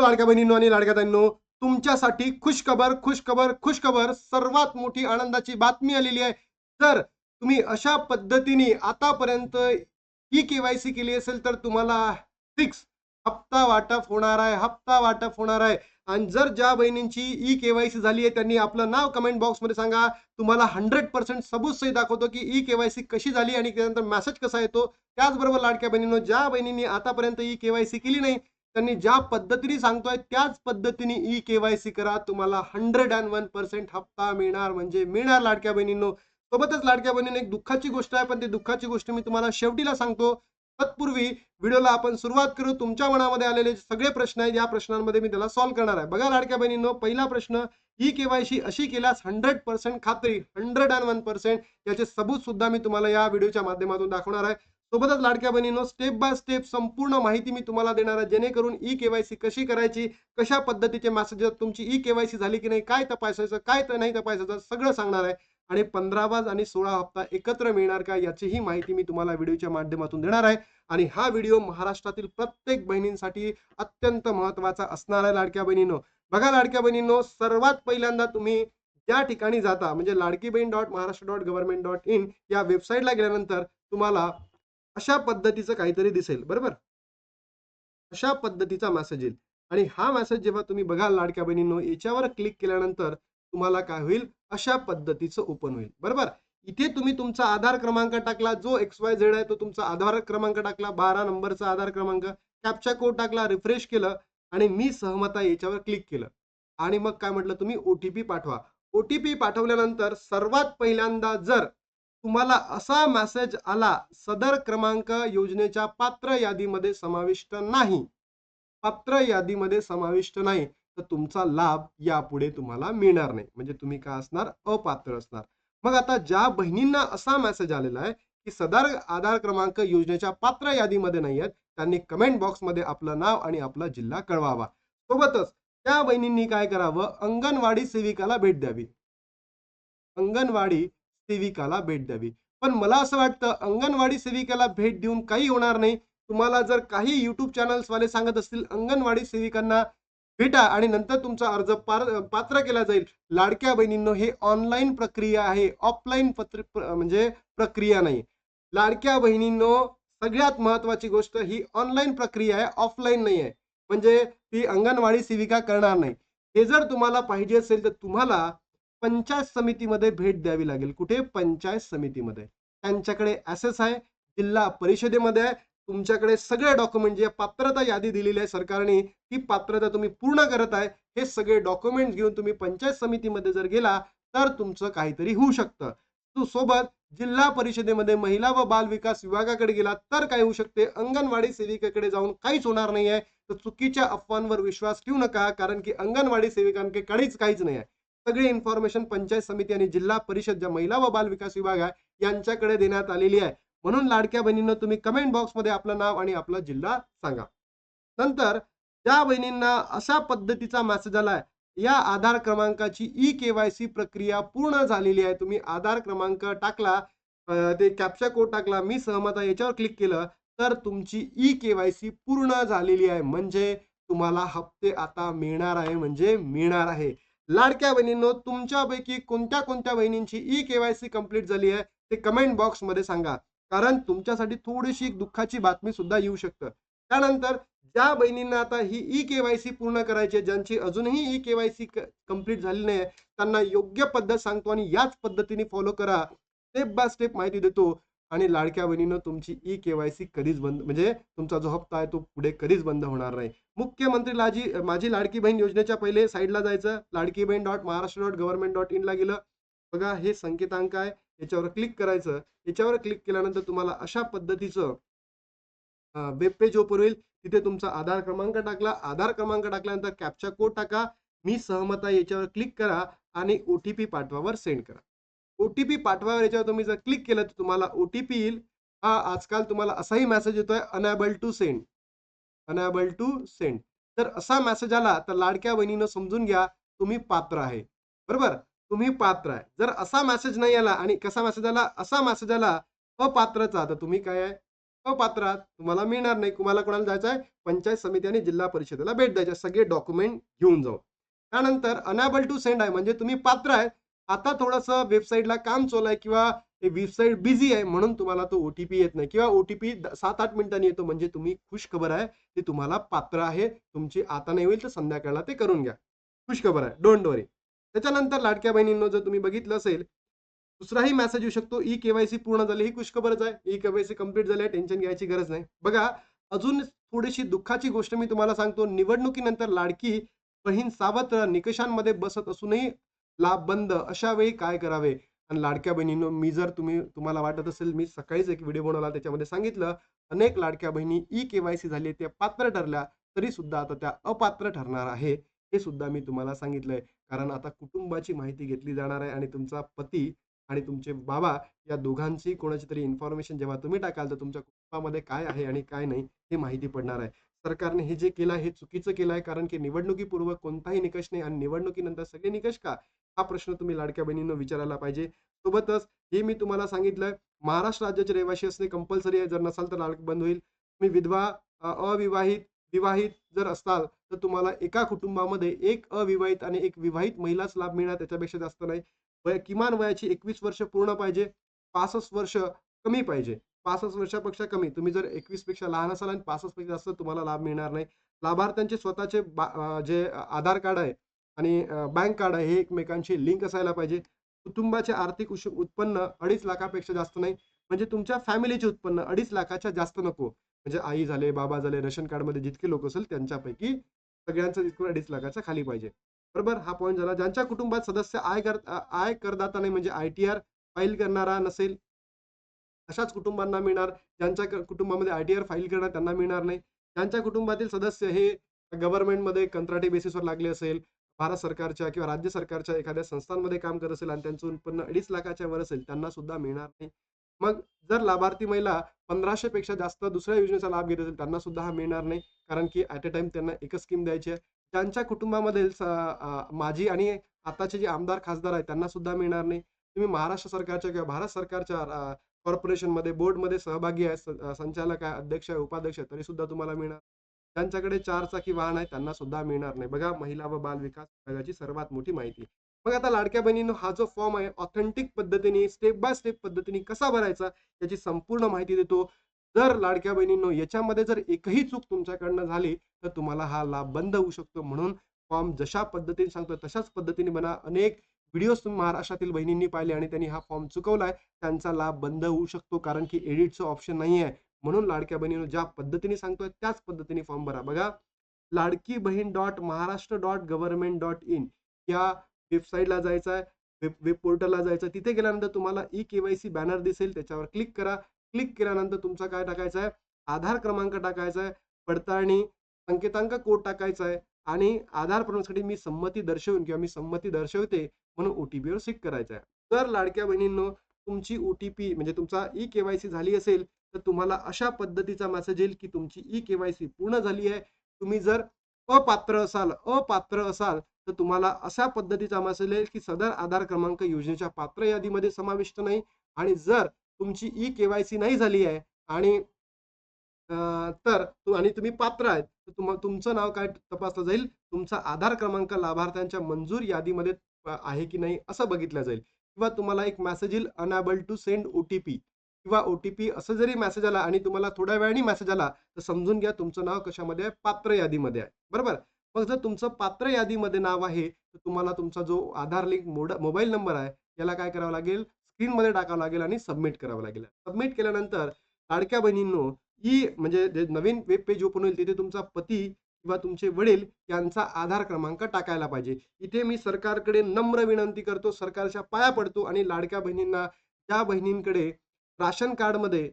लाडक्या बहिणींनो आणि लाडक्या ताईंनो तुमच्यासाठी खुशखबर खुशखबर खुशखबर सर्वात मोठी आनंदाची बातमी आलेली आहे. जर तुम्ही अशा पद्धतीने आतापर्यंत ई केवायसी केली असेल तर तुम्हाला फिक्स हप्ता वाटप होणार आहे हप्ता वाटप होणार आहे. आणि जर ज्या बहिणींची ई केवायसी झाली आहे त्यांनी आपलं नाव कमेंट बॉक्समध्ये सांगा. तुम्हाला हंड्रेड पर्सेंट सबूतसही दाखवतो की ई केवायसी कशी झाली आणि त्यानंतर मेसेज कसा येतो. त्याचबरोबर लाडक्या बहिणींनो ज्या बहिणींनी आतापर्यंत ई केवायसी केली नाही त्यांनी ज्या पद्धतीने सांगतोय त्याच पद्धतीने ई केवायसी करा. तुम्हाला हंड्रेड अँड वन पर्सेंट हप्ता मिळणार. म्हणजे मिळणार लाडक्या बहिणींनो. सोबतच लाडक्या बहिणीने एक दुःखाची गोष्ट आहे पण ती दुःखाची गोष्ट मी तुम्हाला शेवटीला सांगतो. तत्पूर्वी व्हिडिओला आपण सुरुवात करू. तुमच्या मनामध्ये आलेले सगळे प्रश्न आहेत या प्रश्नांमध्ये मी त्याला सॉल्व्ह करणार आहे. बघा लाडक्या बहिणींनो पहिला प्रश्न ई केवायसी अशी केल्यास हंड्रेड पर्सेंट खात्री हंड्रेड अँड वन पर्सेंट याचे सबूत सुद्धा मी तुम्हाला या व्हिडिओच्या माध्यमातून दाखवणार आहे. सोबतच लाडक्या बहिणींनो स्टेप बाय स्टेप संपूर्ण माहिती मी तुम्हाला देणार आहे. जेणेकरून ई केवायसी कशी करायची कशा पद्धतीचे मॅसेजेस तुमची ई केवायसी झाली की नाही काय तपासायचं काय तर नाही तपासायचं सगळं सांगणार आहे. आणि पंधरावाज आणि सोळा हप्ता एकत्र मिळणार का याचीही माहिती मी तुम्हाला व्हिडिओच्या माध्यमातून देणार आहे. आणि हा व्हिडिओ महाराष्ट्रातील प्रत्येक बहिणींसाठी अत्यंत महत्त्वाचा असणार आहे लाडक्या बहिणींनो. बघा लाडक्या बहिणींनो सर्वात पहिल्यांदा तुम्ही ज्या ठिकाणी जाता म्हणजे Ladki Bahin dot Maharashtra dot government dot in या वेबसाईटला गेल्यानंतर तुम्हाला अशा पद्धतीचं काहीतरी दिसेल बरोबर? अशा पद्धतीचा मॅसेज येईल. आणि हा मॅसेज जेव्हा तुम्ही बघाल लाडक्या बहिणींनो याच्यावर क्लिक केल्यानंतर तुम्हाला काय होईल? अशा पद्धतीचं ओपन होईल बरोबर? इथे तुम्ही तुमचा आधार क्रमांक टाकला जो एक्स वाय झेड आहे तो तुमचा आधार क्रमांक टाकला बारा नंबरचा आधार क्रमांक कॅपचा कोड टाकला रिफ्रेश केलं आणि मी सहमत आहे याच्यावर क्लिक केलं. आणि मग काय म्हटलं तुम्ही? ओटीपी पाठवा. ओटीपी पाठवल्यानंतर सर्वात पहिल्यांदा जर तुम्हाला असा मेसेज आला सदर क्रमांक योजनेच्या पात्र यादीमध्ये समाविष्ट नाही. पात्र यादीमध्ये समाविष्ट नाही तर तुमचा लाभ यापुढे तुम्हाला मिळणार नाही. म्हणजे तुम्ही काय असणार? अपात्र असणार. मग आता ज्या बहिणींना असा मेसेज आलेला आहे की सदर आधार क्रमांक योजनेच्या पात्र यादीमध्ये नाही आहेत त्यांनी कमेंट बॉक्समध्ये आपलं नाव आणि आपला जिल्हा कळवावा. सोबतच त्या बहिणींनी काय करावं? अंगणवाडी सेविकाला भेट द्यावी. अंगणवाडी सेविकाला भेट द्यावी. पण मला असं वाटतं अंगणवाडी सेविकाला भेट देऊन काही होणार नाही. तुम्हाला जर काही युट्यूब चॅनल्स वाले सांगत असतील अंगणवाडी सेविकांना भेटा आणि नंतर तुमचा अर्ज पार पात्र केला जाईल. लाडक्या बहिणींनो हे ऑनलाईन प्रक्रिया आहे. ऑफलाईन पत्र म्हणजे प्रक्रिया नाही. लाडक्या बहिणींनो सगळ्यात महत्वाची गोष्ट ही ऑनलाईन प्रक्रिया आहे. ऑफलाईन नाही आहे. म्हणजे ती अंगणवाडी सेविका करणार नाही. हे जर तुम्हाला पाहिजे असेल तर तुम्हाला पंचायत समितीमध्ये भेट द्यावी लागेल. कुठे? पंचायत समितीमध्ये. त्यांच्याकडे ऍसेस आहे. जिल्हा परिषदेमध्ये आहे. तुमच्याकडे सगळे डॉक्युमेंट जे पात्रता यादी दिलेली आहे सरकारने ती पात्रता तुम्ही पूर्ण करत आहे. हे सगळे डॉक्युमेंट घेऊन तुम्ही पंचायत समितीमध्ये जर गेला तर तुमचं काहीतरी होऊ शकतं. तू सोबत जिल्हा परिषदेमध्ये महिला व बाल विकास विभागाकडे गेला तर काय होऊ शकते? अंगणवाडी सेविकेकडे जाऊन काहीच होणार नाही आहे तर चुकीच्या अफवांवर विश्वास ठेवू नका कारण की अंगणवाडी सेविकांकडे काहीच काहीच नाही आहे सगळी इन्फॉर्मेशन पंचायत समिती आणि जिल्हा परिषद ज्या महिला व बाल विकास विभाग आहे यांच्याकडे देण्यात आलेली आहे. म्हणून लाडक्या बहिणींना तुम्ही कमेंट बॉक्समध्ये आपलं नाव आणि आपला जिल्हा सांगा. नंतर ज्या बहिणींना अशा पद्धतीचा मेसेज आलाय या आधार क्रमांकाची ई केवायसी प्रक्रिया पूर्ण झालेली आहे. तुम्ही आधार क्रमांक टाकला ते कॅप्चा कोड टाकला मी सहमत आहे याच्यावर क्लिक केलं तर तुमची ई केवायसी पूर्ण झालेली आहे. म्हणजे तुम्हाला हप्ते आता मिळणार आहे म्हणजे मिळणार आहे. लाडक्या बहिणींनो तुमच्यापैकी कोणत्या कोणत्या बहिणींची ई केवायसी कंप्लीट झाली आहे ते कमेंट बॉक्समध्ये सांगा. कारण तुमच्यासाठी थोडीशी एक दुःखाची बातमी सुद्धा येऊ शकतं. त्यानंतर ज्या बहिणींना आता ही ई केवायसी पूर्ण करायची आहे ज्यांची अजूनही ई केवायसी कंप्लीट झाली नाही त्यांना योग्य पद्धत सांगतो आणि याच पद्धतीने फॉलो करा. स्टेप बाय स्टेप माहिती देतो. आणि लाडक्या बहिणीनं तुमची ई केवायसी कधीच बंद म्हणजे तुमचा जो हप्ता आहे तो पुढे कधीच बंद होणार नाही. मुख्यमंत्री लाजी माझी लाडकी बहीण योजनेच्या पहिले साईडला जायचं Ladki Bahin dot Maharashtra dot government dot इनला गेलं. बघा हे संकेतांक आहे याच्यावर क्लिक करायचं. याच्यावर क्लिक केल्यानंतर तुम्हाला अशा पद्धतीचं वेब पेज ओपन होईल. तिथे तुमचा आधार क्रमांक टाकला. आधार क्रमांक टाकल्यानंतर कॅप्चा कोड टाका. मी सहमत आहे याच्यावर क्लिक करा आणि ओ टी पी पाठवावर सेंड करा. ओ टी पी पाठवावर याच्यावर तुम्ही जर क्लिक केलं तर तुम्हाला ओ टी पी येईल. हा आजकाल तुम्हाला असाही मेसेज येतोय unable to send unable to send जर असा मेसेज आला तर लाडक्या बहिणीनं समजून घ्या तुम्ही पात्र आहे. बरोबर? तुम्ही पात्र आहे. जर असा मेसेज नाही आला आणि कसा मेसेज आला? असा मेसेज आला अपात्रचा तर तुम्ही काय आहे? अपात्र आहात. तुम्हाला मिळणार नाही. तुम्हाला कोणाला जायचं आहे? पंचायत समिती आणि जिल्हा परिषदेला भेट द्यायची सगळे डॉक्युमेंट घेऊन जाऊ. त्यानंतर अनॅबल टू सेंड आहे. म्हणजे तुम्ही पात्र आहे. आता थोडंसं वेबसाईटला काम चालू आहे किंवा वेबसाईट बिझी आहे म्हणून तुम्हाला तो ओटीपी येत नाही. किंवा ओटीपी सात आठ मिनिटांनी येतो म्हणजे तुम्ही खुश खबर आहे ते तुम्हाला पात्र आहे तुमची आता नाही होईल तर संध्याकाळला ते करून घ्या. खुश खबर आहे डोंट वरी. त्याच्यानंतर लाडक्या बहिणींनो जर तुम्ही बघितलं असेल दुसराही मेसेज येऊ शकतो ई केवायसी पूर्ण झाली ही खुशखबरच आहे. ई केवायसी कंप्लीट झाली आहे टेन्शन घ्यायची गरज नाही. बघा अजून थोडीशी दुःखाची गोष्ट मी तुम्हाला सांगतो निवडणुकीनंतर लाडकी बहीण सावत्र निकषांमध्ये बसत असूनही लाभ बंद अशा वेळी काय करावे? आणि लाडक्या बहिणींनो मी जर तुम्ही तुम्हाला वाटत असेल मी सकाळीच एक व्हिडिओ बनवला त्याच्यामध्ये सांगितलं अनेक लाडक्या बहिणी ई केवायसी झाली त्या पात्र ठरल्या तरी सुद्धा आता त्या अपात्र ठरणार आहे हे सुद्धा मी तुम्हाला सांगितलंय. कारण आता कुटुंबाची माहिती घेतली जाणार आहे आणि तुमचा पती आणि तुमचे बाबा या दोघांची कोणाची तरी इन्फॉर्मेशन जेव्हा तुम्ही टाकाल तर तुमच्या कुटुंबामध्ये काय आहे आणि काय नाही हे माहिती पडणार आहे. सरकारने हे जे केलं आहे हे चुकीचं केलं आहे कारण की निवडणुकीपूर्व कोणताही निकष नाही आणि निवडणुकीनंतर सगळे निकष का? हा प्रश्न तुम्ही लाडक्या बहिणींना विचारायला पाहिजे. सोबतच हे मी तुम्हाला सांगितलं महाराष्ट्र राज्याचे रहिवासी असणे कंपल्सरी आहे. जर नसाल तर लाडक बंद होईल. तुम्ही विधवा अविवाहित विवाहित जर असाल तर तुम्हाला एका कुटुंबामध्ये एक अविवाहित आणि एक विवाहित महिलाच लाभ मिळणार त्याच्यापेक्षा जास्त नाही. वय किमान वयाची एकवीस वर्ष पूर्ण पाहिजे. पासष्ट वर्ष कमी पाहिजे. पासष्ट वर्षापेक्षा कमी. तुम्ही जर एकवीसपेक्षा लहान असाल आणि पासष्टपेक्षा जास्त तुम्हाला लाभ मिळणार नाही. लाभार्थ्यांचे स्वतःचे जे आधार कार्ड आहे आणि बँक कार्ड आहे हे एकमेकांशी लिंक असायला पाहिजे. कुटुंबाचे आर्थिक उत्पन्न अडीच लाखापेक्षा जास्त नाही. म्हणजे तुमच्या फॅमिलीचे उत्पन्न अडीच लाखाच्या जास्त नको. म्हणजे आई झाले बाबा झाले रेशन कार्डमध्ये जितके लोक असेल त्यांच्यापैकी सगळ्यांचं एकूण अडीच लाखाच्या खाली पाहिजे. बरोबर? हा पॉईंट झाला. ज्यांच्या कुटुंबात सदस्य आय कर आय करदाता नाही म्हणजे आय टी आर फाईल करणारा नसेल अशाच कुटुंबांना मिळणार. ज्यांच्या कुटुंबामध्ये आय टी आर फाईल करणार त्यांना मिळणार नाही. ज्यांच्या कुटुंबातील सदस्य हे गव्हर्नमेंटमध्ये कंत्राटी बेसिसवर लागले असेल भारत सरकारच्या किंवा राज्य सरकारच्या एखाद्या संस्थांमध्ये काम करत असेल आणि त्यांचं उत्पन्न अडीच लाखाच्या वर असेल त्यांना सुद्धा मिळणार नाही. मग जर लाभार्थी महिला पंधराशे पेक्षा जास्त दुसऱ्या योजनेचा लाभ घेत असेल त्यांना सुद्धा हा मिळणार नाही. कारण की ॲट अ टाइम त्यांना एकच स्कीम द्यायची आहे. ज्यांच्या कुटुंबामध्ये माजी आणि आताचे जे आमदार खासदार आहेत त्यांना सुद्धा मिळणार नाही. तुम्ही महाराष्ट्र सरकारच्या किंवा भारत सरकारच्या कॉर्पोरेशनमध्ये बोर्डमध्ये सहभागी आहे संचालक आहे अध्यक्ष आहे उपाध्यक्ष आहे तरी सुद्धा तुम्हाला मिळणार त्यांच्याकडे चार चाकी वाहन आहे त्यांना सुद्धा मिळणार नाही. बघा महिला व बाल विकास विभागाची सर्वात मोठी माहिती मग आता लाडक्या बहिणींनो हा जो फॉर्म आहे ऑथेंटिक पद्धतीने स्टेप बाय स्टेप पद्धतीने कसा भरायचा याची संपूर्ण माहिती देतो. जर लाडक्या बहिणींनो याच्यामध्ये जर एकही चूक तुमच्याकडनं झाली तर तुम्हाला हा लाभ बंद होऊ शकतो. म्हणून फॉर्म जशा पद्धतीने सांगतो तशाच पद्धतीने बना. अनेक व्हिडिओज महाराष्ट्रातील बहिणींनी पाहिले आणि त्यांनी हा फॉर्म चुकवलाय. त्यांचा लाभ बंद होऊ शकतो कारण की एडिटचं ऑप्शन नाही आहे म्हणून लाडक्या बहिणीनं ज्या पद्धतीने सांगतोय त्याच पद्धतीने फॉर्म भरा. बघा Ladki Bahin dot Maharashtra dot government dot in या वेबसाईटला जायचं आहे वेब वेब पोर्टलला जायचं आहे तिथे गेल्यानंतर तुम्हाला ई केवायसी बॅनर दिसेल त्याच्यावर क्लिक करा. क्लिक केल्यानंतर तुमचा काय टाकायचा आहे आधार क्रमांक टाकायचा आहे पडताळणी संकेतांक कोड टाकायचा आहे आणि आधार प्रमाणासाठी मी संमती दर्शवून किंवा मी संमती दर्शवते म्हणून ओ टी पीवर क्लिक करायचं आहे जर लाडक्या बहिणींनो तुमची ओ टी पी म्हणजे तुमचा ई केवायसी झाली असेल तर तुम्हाला अशा पद्धतीचा मेसेज येईल की तुमची ई केवायसी पूर्ण झाली आहे. तुम्ही जर अपात्र असाल अपात्र असाल तर तुम्हाला अशा पद्धतीचा मेसेज येईल की सदर आधार क्रमांक योजनेच्या पात्र यादीमध्ये समाविष्ट नाही आणि जर तुमची ई केवायसी नाही झाली आहे आणि तर आणि तुम्ही पात्र आहेत तर तुमचं नाव काय तपासलं जाईल? तुमचा आधार क्रमांक लाभार्थ्यांच्या मंजूर यादीमध्ये आहे की नाही असं बघितलं जाईल. किंवा तुम्हाला एक मेसेज येईल unable to send O T P किंवा ओ टी पी असं जरी मेसेज आला आणि तुम्हाला थोड्या वेळाने मेसेज आला तर समजून घ्या तुमचं नाव कशामध्ये आहे? पात्र यादीमध्ये आहे. बरोबर? मग जर तुमचं पात्र यादीमध्ये नाव आहे तर तुम्हाला तुमचा जो आधार लिंक मोड मोबाईल नंबर आहे याला काय करावं लागेल? स्क्रीनमध्ये टाकावं लागेल आणि सबमिट करावं लागेल. सबमिट केल्यानंतर लाडक्या बहिणींनो ई म्हणजे जे नवीन वेब पेज ओपन होईल तिथे तुमचा पती किंवा तुमचे वडील यांचा आधार क्रमांक टाकायला पाहिजे. इथे मी सरकारकडे नम्र विनंती करतो सरकारच्या पाया पडतो आणि लाडक्या बहिणींना त्या बहिणींकडे राशन कार्डमध्ये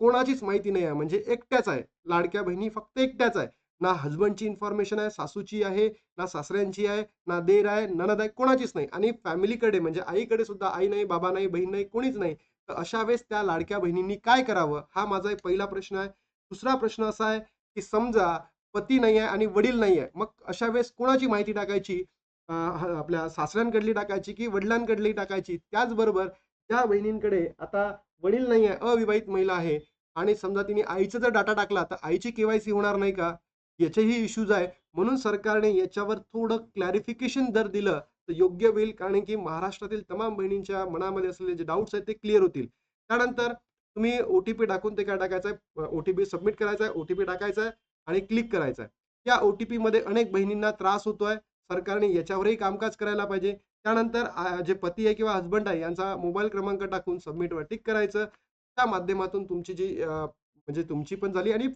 कोणाचीच माहिती नाही आहे. म्हणजे एकट्याच आहे. लाडक्या बहिणी फक्त एकट्याच आहे. ना हजबंडची इन्फॉर्मेशन आहे सासूची आहे ना सासऱ्यांची आहे ना देर आहे ननद आहे कोणाचीच नाही. आणि फॅमिलीकडे म्हणजे आईकडे सुद्धा आई नाही बाबा नाही बहीण नाही कोणीच नाही. तर अशा वेळेस त्या लाडक्या बहिणींनी काय करावं? हा माझा एक पहिला प्रश्न आहे. दुसरा प्रश्न असा आहे की समजा पती नाही आहे आणि वडील नाही आहे मग अशा वेळेस कोणाची माहिती टाकायची? आपल्या सासऱ्यांकडली टाकायची की वडिलांकडली टाकायची? त्याचबरोबर त्या बहिणींकडे आता वडील नाही आहे अविवाहित महिला आहे. आणि समजा तिने आईचा जर डाटा टाकला तर आईची केवायसी होणार नाही का? याचेही इश्यूज आहे. म्हणून सरकारने याच्यावर थोडं क्लॅरिफिकेशन जर दिलं तर योग्य होईल. कारण की महाराष्ट्रातील तमाम बहिणींच्या मनामध्ये असलेले जे डाऊट्स आहेत ते क्लिअर होतील. त्यानंतर तुम्ही ओ टी पी टाकून ते काय टाकायचं आहे ओ टी पी सबमिट करायचा आहे ओ टी पी टाकायचा आहे आणि क्लिक करायचं आहे या ओ टी पीमध्ये अनेक बहिणींना त्रास होतोय. सरकारने याच्यावरही कामकाज करायला पाहिजे. त्यानंतर जे पती आहे किंवा हस्बंड आहे यांचा मोबाईल क्रमांक टाकून सबमिटवर टिक करायचं. त्या माध्यमातून तुमची जी म्हणजे तुमची पण झाली आणि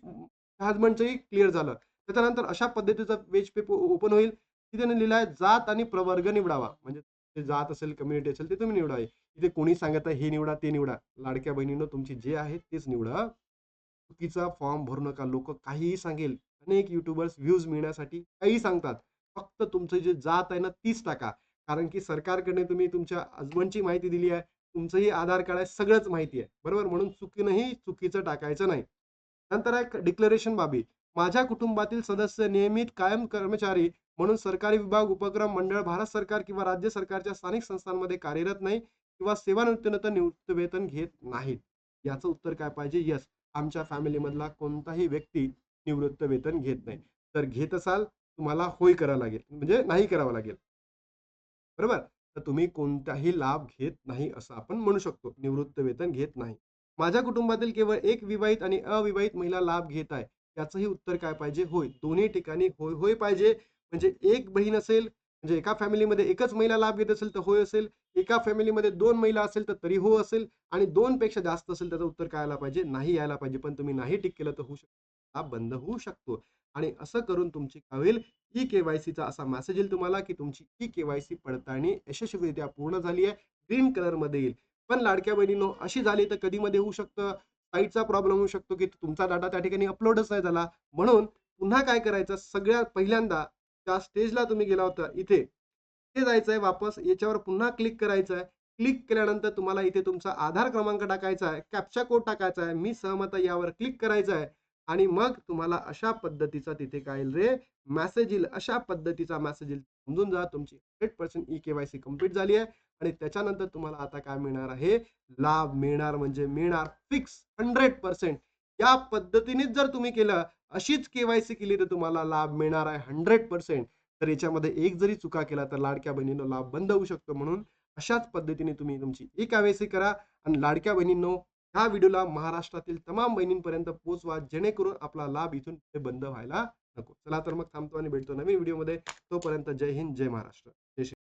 हजबंडचंही क्लिअर झालं. त्याच्यानंतर अशा पद्धतीचा वेज पेपर ओपन होईल. तिथे लिहिलं आहे जात आणि प्रवर्ग निवडावा. म्हणजे ते जात असेल कम्युनिटी असेल ते तुम्ही निवडावे तिथे कोणी सांगत आहे हे निवडा ते निवडा. लाडक्या बहिणीनं तुमची जे आहे तेच निवडा. चुकीचा फॉर्म भरू नका. लोक काहीही सांगेल. अनेक युट्यूबर्स व्ह्यूज मिळण्यासाठी काही सांगतात. फक्त तुमचं जे जात आहे ना तीच टाका. कारण की सरकारकडे तुम्ही तुमच्या हजबंडची माहिती दिली आहे तुमचंही आधार कार्ड आहे सगळंच माहिती आहे. बरोबर? म्हणून चुकीनंही चुकीचं टाकायचं नाही. नंतर आहे डिक्लरेशन बाबी. माझ्या कुटुंबातील सदस्य नियमित कायम कर्मचारी म्हणून सरकारी विभाग उपक्रम मंडळ भारत सरकार किंवा राज्य सरकारच्या स्थानिक संस्थांमध्ये कार्यरत नाही किंवा सेवानिवृत्तीनंतर निवृत्त वेतन घेत नाहीत. याचं उत्तर काय पाहिजे? यस आमच्या फॅमिलीमधला कोणताही व्यक्ती निवृत्त वेतन घेत नाही. तर घेत असाल तुम्हाला होय करावं लागेल. म्हणजे नाही करावं लागेल. बरोबर? तर तुम्ही कोणताही लाभ घेत नाही असं आपण म्हणू शकतो. निवृत्त वेतन घेत नाही. माझ्या कुटुंबातील केवळ एक विवाहित आणि अविवाहित महिला लाभ घेत आहे. याचंही उत्तर काय पाहिजे? होय. दोन्ही ठिकाणी होय होय पाहिजे. म्हणजे एक बहीण असेल म्हणजे एका फॅमिलीमध्ये एकच महिला लाभ घेत असेल तर होय असेल. एका फॅमिलीमध्ये दोन महिला असेल तर तरी हो असेल. आणि दोन पेक्षा जास्त असेल त्याचं उत्तर काय आला पाहिजे. नाही यायला पाहिजे. पण तुम्ही नाही टिक केलं तर होऊ शकतो लाभ बंद होऊ शकतो. आणि असं करून तुमची काय होईल ई केवायसीचा असा मेसेज येईल तुम्हाला की तुमची ई केवायसी पडताळणी यशस्वीरित्या पूर्ण झाली आहे. ग्रीन कलरमध्ये येईल. पण लाडक्या बहिणीनो अशी झाली तर कधीमध्ये होऊ शकतं? साईटचा प्रॉब्लेम होऊ शकतो की तुमचा डाटा त्या ठिकाणी अपलोडच नाही झाला? म्हणून पुन्हा काय करायचं? सगळ्यात पहिल्यांदा त्या स्टेजला तुम्ही गेला होता इथे ते जायचं आहे वापस. याच्यावर पुन्हा क्लिक करायचं आहे. क्लिक केल्यानंतर तुम्हाला इथे तुमचा आधार क्रमांक टाकायचा आहे. कॅप्चा कोड टाकायचा आहे. मी सहमत आहे. यावर क्लिक करायचं आहे. आणि मग तुम्हाला अशा पद्धतीचा तिथे काय येईल रे मेसेज येईल. अशा पद्धतीचा मेसेज येईल. समजून जा तुमची hundred percent e KYC complete झाली आहे. आणि त्याच्यानंतर तुम्हाला आता काय मिळणार आहे? लाभ मिळणार म्हणजे मिळणार फिक्स हंड्रेड पर्सेंट या पद्धतीनेच जर तुम्ही केलं अशीच केवायसी केली तर तुम्हाला लाभ मिळणार आहे हंड्रेड पर्सेंट तर याच्यामध्ये एक जरी चुका केला तर लाडक्या बहिणींनो लाभ बंद होऊ शकतो म्हणून अशाच पद्धतीने तुम्ही तुमची ई केवायसी करा. आणि लाडक्या बहिणींनो ह्या व्हिडिओला महाराष्ट्रातील तमाम बहिणींपर्यंत पोहोचवा जेणेकरून आपला लाभ इथून बंद व्हायला नको. चला तर मग थांबतो आणि भेटतो नवीन व्हिडिओमध्ये. तोपर्यंत जय हिंद जय महाराष्ट्र. जय